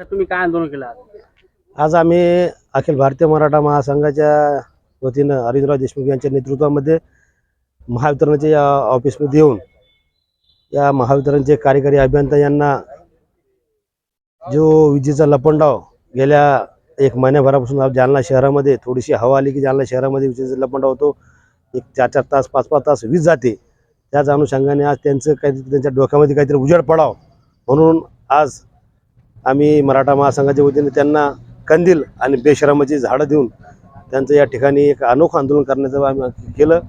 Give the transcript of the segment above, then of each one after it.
तुम्ही काय आंदोलन केलं आज? आज आम्ही अखिल भारतीय मराठा महासंघाच्या वतीनं हरिंद्रराव देशमुख यांच्या नेतृत्वामध्ये महावितरणाच्या या ऑफिसमध्ये येऊन या महावितरणचे कार्यकारी अभियंता यांना जो विजेचा लपंडाव गेल्या एक महिन्याभरापासून आज जालना शहरामध्ये थोडीशी हवा आली की जालना शहरामध्ये विजेचा लपंडाव होतो एक चार चार तास पाच पाच तास वीज जाते त्याच अनुषंगाने आज त्यांचं काहीतरी त्यांच्या डोक्यामध्ये काहीतरी उजेड पडाव म्हणून आज आम्ही मराठा महासंघाच्या वतीने त्यांना कंदील आणि बेशरामाची झाडं देऊन त्यांचं या ठिकाणी एक अनोखं आंदोलन करण्याचं आम्ही केलं.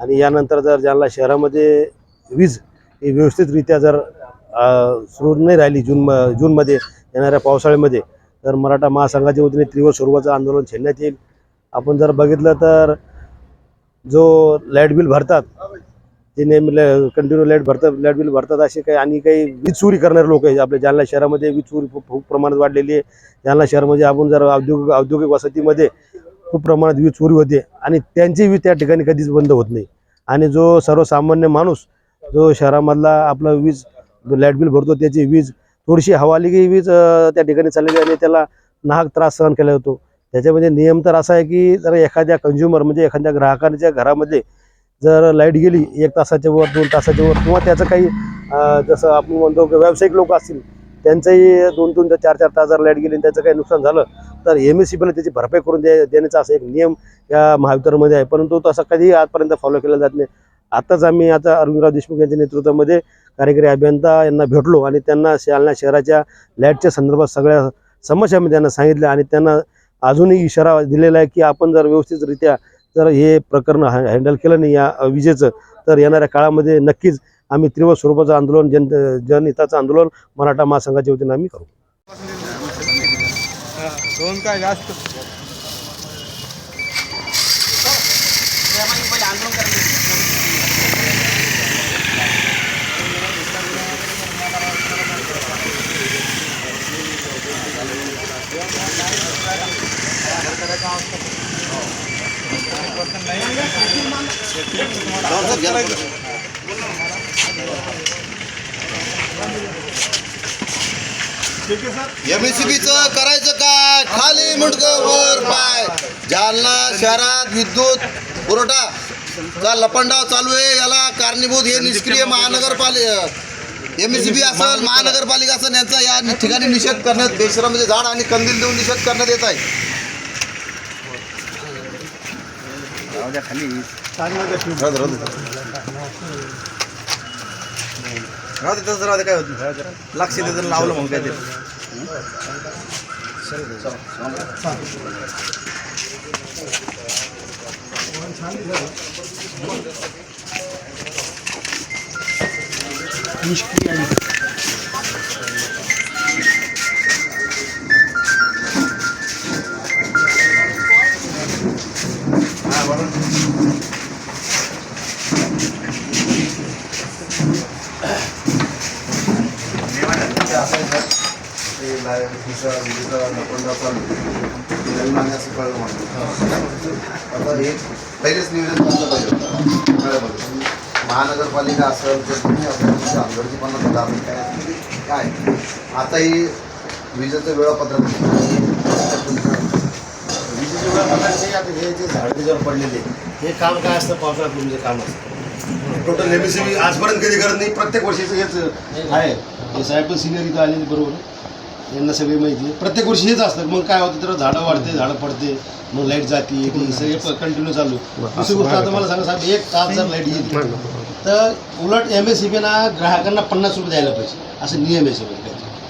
आणि यानंतर जर जालना शहरामध्ये वीज ही व्यवस्थितरित्या जर सुरू नाही राहिली जून जूनमध्ये येणाऱ्या पावसाळ्यामध्ये तर मराठा महासंघाच्या वतीने तीव्र स्वरूपाचं आंदोलन छेडण्यात येईल. आपण जर बघितलं तर जो लाइट बिल भरतात जे नेहमी कंटिन्यू लाइट भरतात लाइट बिल भरतात असे काही आणि काही वीज चोरी करणारे लोक आहेत आपल्या जालना शहरामध्ये वीज चोरी खूप प्रमाणात वाढलेली आहे जालना शहरामध्ये आपण जर औद्योगिक औद्योगिक वसतीमध्ये खूप प्रमाणात वीज चोरी होते आणि त्यांची वीज त्या ठिकाणी कधीच बंद होत नाही। आणि जो सर्वसामान्य माणूस जो शहरामधला आपला वीज लाइट बिल भरतो त्याची वीज थोडीशी हवाली की वीज त्या ठिकाणी चाललेली आणि त्याला नाहक त्रास सहन केला जातो. त्याच्यामध्ये नियम तर असा आहे की जर एखाद्या कंझ्युमर म्हणजे एखाद्या ग्राहकांच्या घरामध्ये जर लाइट गेली एक तासाच्या वर दोन तासाच्या वर किंवा त्याचं काही जसं आपण म्हणतो की व्यावसायिक लोक असतील त्यांचंही दोन दोन ते चार चार तास जर लाइट गेली आणि त्याचं काही नुकसान झालं तर एम एस सी बीला त्याची भरपाई करून दे देण्याचा असा एक नियम या महावितरणमध्ये आहे. परंतु तो असा कधीही आजपर्यंत फॉलो केला जात नाही. आत्ताच आम्ही आता अरविंदराव देशमुख यांच्या नेतृत्वामध्ये कार्यकारी अभियंता यांना भेटलो आणि त्यांना जालना शहराच्या लाईटच्या संदर्भात सगळ्या समस्या मी त्यांना सांगितल्या आणि त्यांना अजूनही इशारा दिलेला आहे की आपण जर व्यवस्थितरित्या जर हे प्रकरण हँडल केलं नाही. या विजेचं. तर येणाऱ्या काळामध्ये नक्कीच आम्ही तीव्र स्वरूपाचं आंदोलन जन जनहिताचं आंदोलन मराठा महासंघाच्या वतीनं आम्ही करू. दोन काय जास्त? एमएससीबीचं करायचं काय? खाली मुंडकं वर पाय. जालना शहरात विद्युत पुरवठा. चा लपंडाव चालू आहे. याला कारणीभूत हे निष्क्रिय महानगरपालिका एम एस बी असेल महानगरपालिका असेल यांचा या ठिकाणी निषेध करण्यात बेशरामध्ये झाड आणि कंदील देऊन निषेध करण्यात येत आहे. खाली. राहते तसं राहते काय होत लक्ष देत लावलं म्हणून काय ते आता हे पहिलेच नियोजन झालं पाहिजे होतं. कळलं महानगरपालिका असेल तर तुम्ही हलगर्जीपणा धंदा आपण काय काय? आता ही विजेचं वेळापत्रक विजेच्या वेळापत्रकाचे आता हे जे झाड त्याच्यावर पडलेले हे काम काय असतं? पावसाळ्यात पूर्वीचं काम असतं. टोटल एम एस आजपर्यंत कधी करत नाही. प्रत्येक वर्षीचं हेच आहे. हे साहेब पण सिनियर इथं आलेले बरोबर यांना सगळी माहिती. आहे प्रत्येक वर्षी हेच असतं. मग काय होतं तर झाडं वाढते झाडं पडते मग लाइट जाते सगळे कंटिन्यू चालू. दुसरी गोष्ट आता मला सांगा साहेब एक तास जर लाइट गेली तर उलट एम एस सी बीना ग्राहकांना पन्नास रुपये द्यायला पाहिजे. असं नियम आहे सगळं.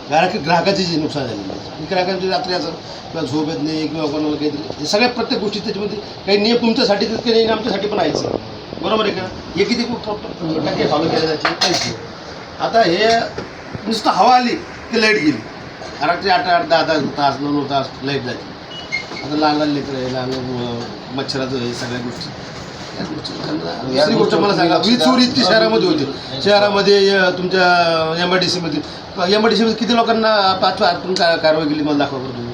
ग्राहक ग्राहकाचे जे नुकसान झालेलं आहे. ग्राहकांची रात्री असं किंवा झोप येत नाही किंवा कोणाला काहीतरी हे सगळ्या प्रत्येक गोष्टी त्याच्यामध्ये काही नियम तुमच्यासाठी तितके नाही आमच्यासाठी पण आहेच आहे. बरोबर आहे का? हे किती खूप टक्के फॉलो केले जायचे काहीच आता हे नुसतं हवा आली की लाइट गेली. रात्री आठ आठ दहा दहा तास नऊ नऊ तास लाइट जाते आता लहान लहान लेकरं आहे लहान मच्छराचं हे सगळ्या गोष्टी. या गोष्टी त्यांना- दुसरी गोष्ट मला सांगा वीज चोरी इतकी शहरामध्ये होते. शहरामध्ये तुमच्या एम आय डी सीमध्ये एम आय डी सीमध्ये किती लोकांना पाच आपण का- कारवाई केली मला दाखवा बरं तुम्ही.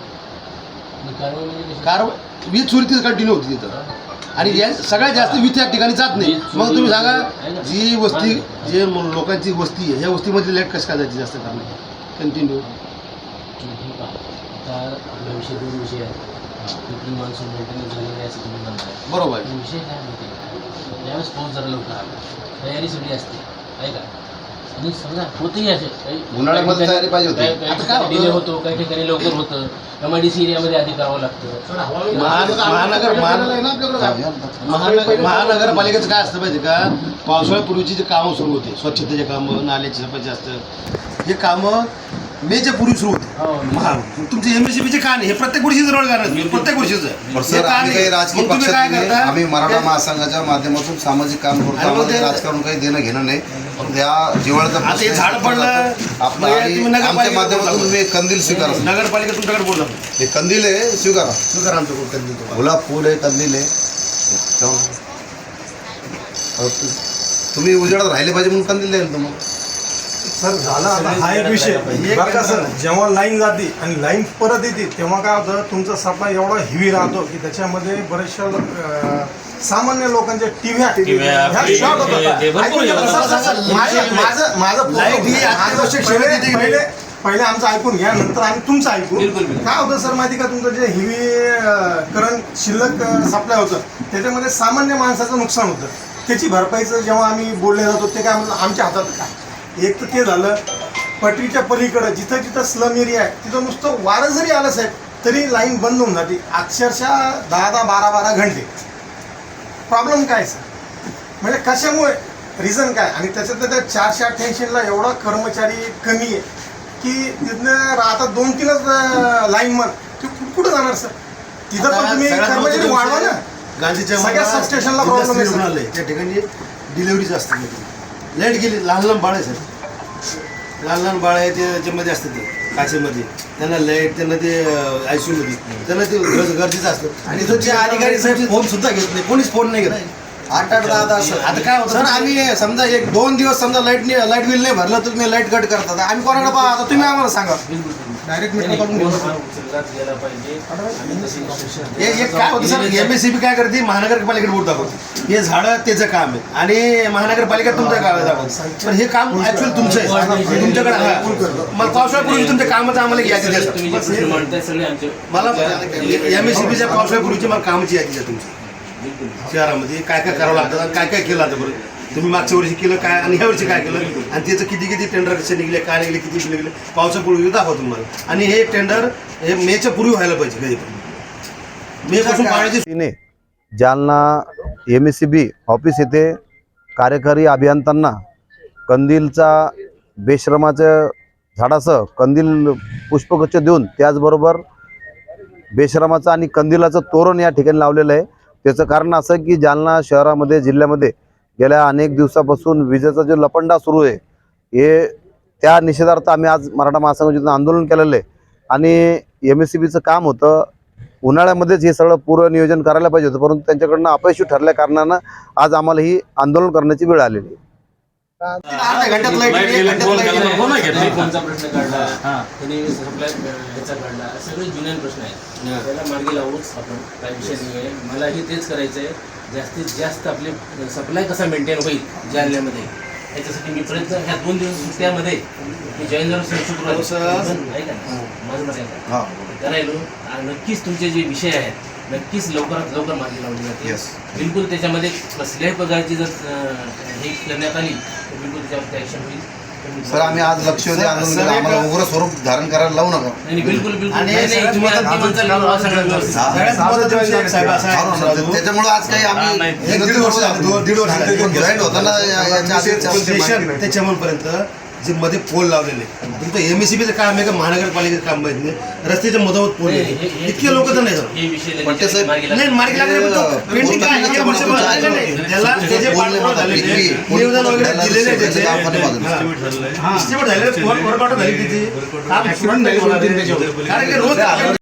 कारवाई वीज चोरी तिथं कंटिन्यू होती तिथं. आणि या सगळ्यात जास्त वीज त्या ठिकाणी जात नाही. मग तुम्ही सांगा जी वस्ती जे म- लोकांची वस्ती आहे ह्या वस्तीमध्ये लाइट कसं काय जायची जास्त कारण कंटिन्यू आता आपला विषय दोन विषय आहेत पिपरी मान्सून मेंटेनन्स झालेला आहे असं तुम्ही म्हणताय. बरोबर. विषय काय माहिती आहे? का ज्यावेळेस पाऊस जरा लवकर आला. तयारी सगळी असते. आहे का? आणि समजा होतही असे. काही उन्हाळ्यामध्ये तयारी पाहिजे होती. काय? डिले होतो? काही ठिकाणी लवकर होतं. एम आय डी सी एरियामध्ये आधी करावं लागतं. महान- महानगर महान- महानगर महानगरपालिकेचं काय असतं माहिती का? पावसाळ्यापूर्वीची जी कामं सुरू होते स्वच्छतेचे कामं नाल्याची सफाईचे असतं हे कामं मेच्या पूर्वी सुरू होते. हो, महा तुमचे एमएससीबीचे काय नाही? हे प्रत्येक गोष्टीचं रोड कारण प्रत्येक हे सर का आम्ही? काही राजकीय पक्षात नाही? आम्ही मराठा महासंघाच्या माध्यमातून सामाजिक काम करतो. आम्हाला राजकारण काही देणं घेणं नाही. त्या आता हे झाड पडलं, हे आमच्या माध्यमातून. तुम्ही कंदील स्वीकारा नगरपालिका तुमच्याकडे बोलला. हे कंदील आहे स्वीकारा. तो. गुलाब फुल आहे कंदील आहे. तु- तुम्ही उजेडात राहिले पाहिजे म्हणून कंदील द्याल तुम्हाला. सर झाला आता हा एक विषय बरं का सर जेव्हा लाईन जाते आणि लाईन परत येते तेव्हा काय होतं तुमचा सप्लाय एवढा हेवी राहतो की त्याच्यामध्ये बरेचशा अं, सामान्य लोकांच्या टीव्ह्या ह्या शॉर्ट होतात. ते भरपूर ऐकून घ्या आहे. सर, सर, सर, माझं माझं माझं लाइट ही माझं- अत्यावश्यक सेवा पहिले- पहिले पहिले आमचं ऐकून घ्या नंतर आम्ही तुमचं ऐकू. बिलकुल, बिलकुल. काय होतं सर माहिती का? तुमचं जे हेवी करंट शिल्लक सप्लाय होतं त्याच्यामध्ये सामान्य माणसाचं नुकसान होतं. त्याची भरपाईचं जेव्हा आम्ही बोलले जातो ते काय म्हणलं आमच्या हातात काय एक तर ते झालं पटरीच्या पलीकडं जिथं जिथं स्लम एरिया आहे तिथं नुसतं वारं जरी आलं साहेब तरी लाईन बंद होऊन जाते. अक्षरशः दहा दहा बारा बारा घंटे. प्रॉब्लेम काय सर म्हणजे कशामुळे? रिझन काय? आणि त्याच्यात त्या चारशे अठ्ठ्याऐंशीला एवढा कर्मचारी कमी आहे की तिथनं आता दोन तीनच लाईन मन ते कुठं जाणार सर तिथं पण तुम्ही कर्मचारी वाढवा ना. गांधीच्या सगळ्या सबस्टेशनला. रुग्णालय त्या ठिकाणी डिलिव्हरीच असते लाइट गेली लहान लहान बाळ आहे सर लहान लहान बाळ आहे ते त्याच्यामध्ये असतात ते काचेमध्ये. त्यांना लाइट त्यांना ते आयमध्ये. त्यांना ते गरज- गरजेचं असतं आणि इथं जे अधिकारी साहेब फोन सुद्धा घेत नाही. कोणीच फोन नाही घेत. आठ आठ दहा दहा सर आता काय होतं? सर आम्ही समजा एक दोन दिवस समजा लाइट लाइट बिल नाही भरलं तर तुम्ही लाइट कट करता आम्ही कोणाकडे पाहा आता तुम्ही आम्हाला सांगा. डायरेक्ट मीटर काढून घेऊ. हे हे काय होतं sir? M S C B काय करते? महानगरपालिकेकडे बोट दाखवते. हे झाडं त्याचं काम आहे. आणि महानगरपालिका तुमचं काम दाखवते पण हे काम ऍक्च्युअल तुमचं आहे. तुमच्याकडे. मग पावसाळ्यापूर्वी तुमच्या कामाचं आम्हाला यादी द्या मला एम एस सी बीच्या पावसाळ्यापूर्वीची मला कामाची यादी द्या तुमची. शहरामध्ये काय काय करावं लागतं आणि काय काय केलं आता बरं? तुम्ही मागच्या वर्षी केलं काय आणि ह्या वर्षी काय केलं? आणि त्याचं किती किती टेंडर कसे निघले काय निघले किती निघले? पावसापूर्वी दाखवा तुम्हाला. आणि हे टेंडर हे मेच्या पूर्वी व्हायला पाहिजे कधी पण मे पासून पाण्याची Jalna M S C B office येथे कार्यकारी अभियंत्यांना कंदीलचा बेश्रमाचं झाडासह कंदील पुष्पगुच्छ देऊन त्याचबरोबर बेश्रमाचं आणि कंदिलाचं तोरण या ठिकाणी लावलेलं आहे. त्याचं कारण असं की जालना शहरामध्ये जिल्ह्यामध्ये गेल्या अनेक दिवसापासून विजेचा जो लपंडा सुरू आहे हे त्या निषेधार्थ आम्ही आज मराठा महासंघातून आंदोलन केलेलं आहे आणि एम एस सी बीचं काम होतं उन्हाळ्यामध्येच हे सगळं पूर्व नियोजन करायला पाहिजे होतं परंतु त्यांच्याकडनं अपयशी ठरल्या कारणानं आज आम्हाला ही आंदोलन करण्याची वेळ आलेली आहे. फोनचा प्रश्न काढला? त्यांनी सप्लाय ह्याचा काढला. सगळे जुन्या प्रश्न आहेत. त्याला मार्गी लावूच आपण. काय विषय नाही आहे मलाही तेच करायचं आहे जास्तीत जास्त आपले सप्लाय कसा मेंटेन होईल जालन्यामध्ये? याच्यासाठी मी प्रयत्न ह्या दोन दिवस सुट्ट्यामध्ये मी जैन जर शुक्रवारी हो, सर. ऐका ना माझं हा. करायलो. आणि नक्कीच तुमचे जे विषय आहेत नक्कीच लवकरात लवकर मार्गी लावली जाते Yes. बिलकुल त्याच्यामध्ये कसल्याही प्रकारची जर अं, हे करण्यात आली तर बिलकुल त्याच्यावरती ॲक्शन होईल. सर आम्ही आज आम्हाला उग्र स्वरूप धारण करायला लावू नका. नाही नाही, बिलकुल बिलकुल. आणि नाही, नाही, सगळ्यात तुम्ही महत्त्वाचं- अगदी म्हणताल की बाबा सगळं व्यवस्थित. सगळ्यात महत्त्वाचा विषय साहेब असा आहे, ना, त्याच्यामुळे आज काही आम्ही एक दीड वर्ष झाले, दोन- दीड वर्ष झाले. पण जॉईंट होताना या- याच्या आधी स्टेशन ते चमनपर्यंत जे मध्ये पोल लावलेले. तुमचं एम एस काम आहे का? महानगरपालिकेचं काम माहीत नाही रस्त्याच्या मधावत पोल आहे. इतके लोक तर नाही मार्गी पेंटिंग काय. त्याला त्याचे. निवेदन वगैरे दिलेले झाली. कारण की रोज